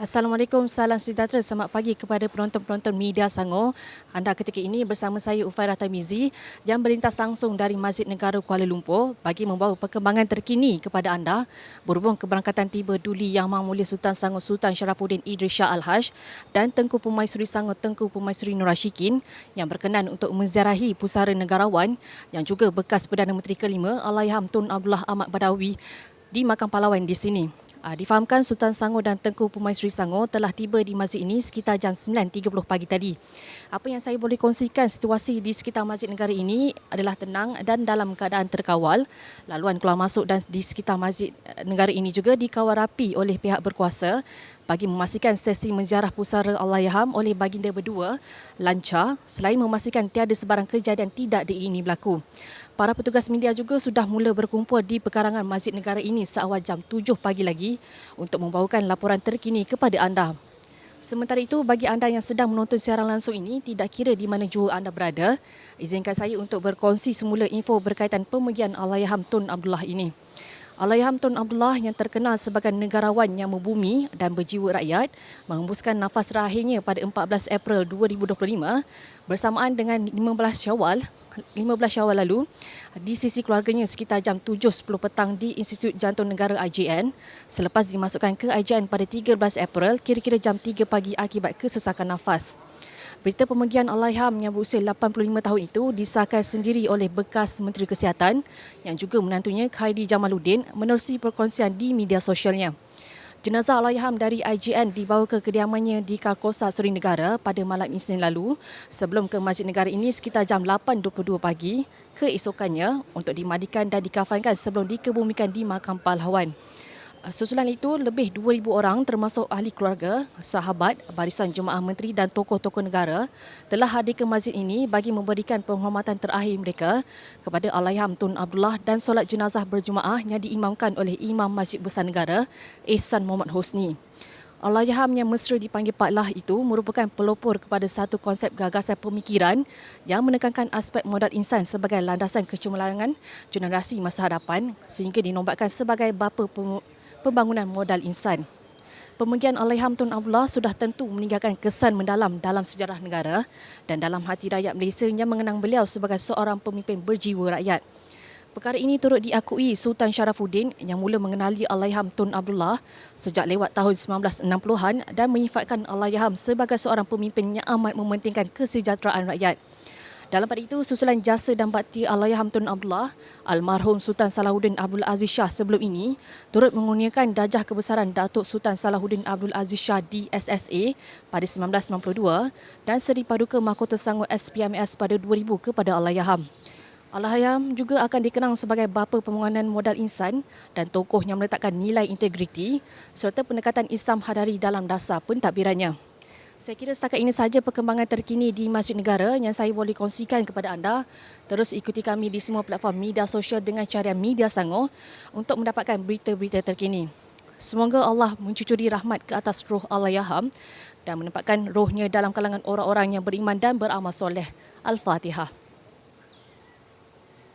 Assalamualaikum, salam sejahtera. Selamat pagi kepada penonton-penonton media Sangor. Anda ketika ini bersama saya Ufairah Tamizi yang melintas langsung dari Masjid Negara Kuala Lumpur bagi membawa perkembangan terkini kepada anda berhubung keberangkatan tiba Duli Yang Maha Mulia Sultan Sangor Sultan Syarafuddin Idris Shah Al-Haj dan Tengku Pemaisuri Sangor Tengku Pemaisuri Nur Rashikin yang berkenan untuk menziarahi pusara negarawan yang juga bekas Perdana Menteri kelima Allahyarham Tun Abdullah Ahmad Badawi di Makam Pahlawan di sini. Uh, difahamkan Sultan Sangor dan Tengku Pemaisuri Sangor telah tiba di masjid ini sekitar jam 9.30 pagi tadi. Apa yang saya boleh kongsikan situasi di sekitar masjid negara ini adalah tenang dan dalam keadaan terkawal. Laluan keluar masuk dan di sekitar masjid eh, negara ini juga dikawal rapi oleh pihak berkuasa bagi memastikan sesi menziarah pusara Allahyarham oleh baginda berdua lancar selain memastikan tiada sebarang kejadian tidak diingini berlaku. Para petugas media juga sudah mula berkumpul di pekarangan Masjid Negara ini seawal jam 7 pagi lagi untuk membawakan laporan terkini kepada anda. Sementara itu, bagi anda yang sedang menonton siaran langsung ini, tidak kira di mana jua anda berada, izinkan saya untuk berkongsi semula info berkaitan pemergian Allahyarham Tun Abdullah ini. Allahyarham Tun Abdullah yang terkenal sebagai negarawan yang membumi dan berjiwa rakyat menghembuskan nafas terakhirnya pada 14 April 2025 bersamaan dengan 15 Syawal 15 Syawal lalu di sisi keluarganya sekitar jam 7.10 petang di Institut Jantung Negara IJN selepas dimasukkan ke IJN pada 13 April kira-kira jam 3 pagi akibat kesesakan nafas. Berita pemergian Allahyarham yang berusia 85 tahun itu disahkan sendiri oleh bekas Menteri Kesihatan yang juga menantunya Khairi Jamaluddin menerusi perkongsian di media sosialnya. Jenazah Allahyarham dari IGN dibawa ke kediamannya di Kalkosa Seri Negara pada malam Isnin lalu sebelum ke Masjid Negara ini sekitar jam 8.22 pagi keesokannya untuk dimandikan dan dikafankan sebelum dikebumikan di Makam Pahlawan. Susulan itu, lebih 2,000 orang termasuk ahli keluarga, sahabat, barisan jemaah menteri dan tokoh-tokoh negara telah hadir ke masjid ini bagi memberikan penghormatan terakhir mereka kepada Allahyarham Tun Abdullah dan solat jenazah berjemaah yang diimamkan oleh Imam Masjid Besar Negara, Ihsan Muhammad Hosni. Allahyarham yang mesra dipanggil Pak Lah itu merupakan pelopor kepada satu konsep gagasan pemikiran yang menekankan aspek modal insan sebagai landasan kecemerlangan generasi masa hadapan sehingga dinobatkan sebagai bapa pembangunan modal insan. Pemergian Allahyarham Tun Abdullah sudah tentu meninggalkan kesan mendalam dalam sejarah negara dan dalam hati rakyat Malaysia yang mengenang beliau sebagai seorang pemimpin berjiwa rakyat. Perkara ini turut diakui Sultan Syarafuddin yang mula mengenali Allahyarham Tun Abdullah sejak lewat tahun 1960-an dan menyifatkan Allahyarham sebagai seorang pemimpin yang amat mementingkan kesejahteraan rakyat. Dalam pada itu, susulan jasa dan bakti Allahyarham Tun Abdullah, almarhum Sultan Salahuddin Abdul Aziz Shah sebelum ini, turut mengurniakan dajah kebesaran Datuk Sultan Salahuddin Abdul Aziz Shah di SSA pada 1992 dan Seri Paduka Mahkota Sanggup SPMS pada 2000 kepada Allahyarham. Allahyarham juga akan dikenang sebagai bapa pembangunan modal insan dan tokoh yang meletakkan nilai integriti serta pendekatan Islam hadari dalam dasar pentadbirannya. Saya kira setakat ini sahaja perkembangan terkini di Masjid Negara yang saya boleh kongsikan kepada anda. Terus ikuti kami di semua platform media sosial dengan cara Media Sangor untuk mendapatkan berita-berita terkini. Semoga Allah mencucuri rahmat ke atas roh Allahyarham dan menempatkan rohnya dalam kalangan orang-orang yang beriman dan beramal soleh. Al-Fatihah.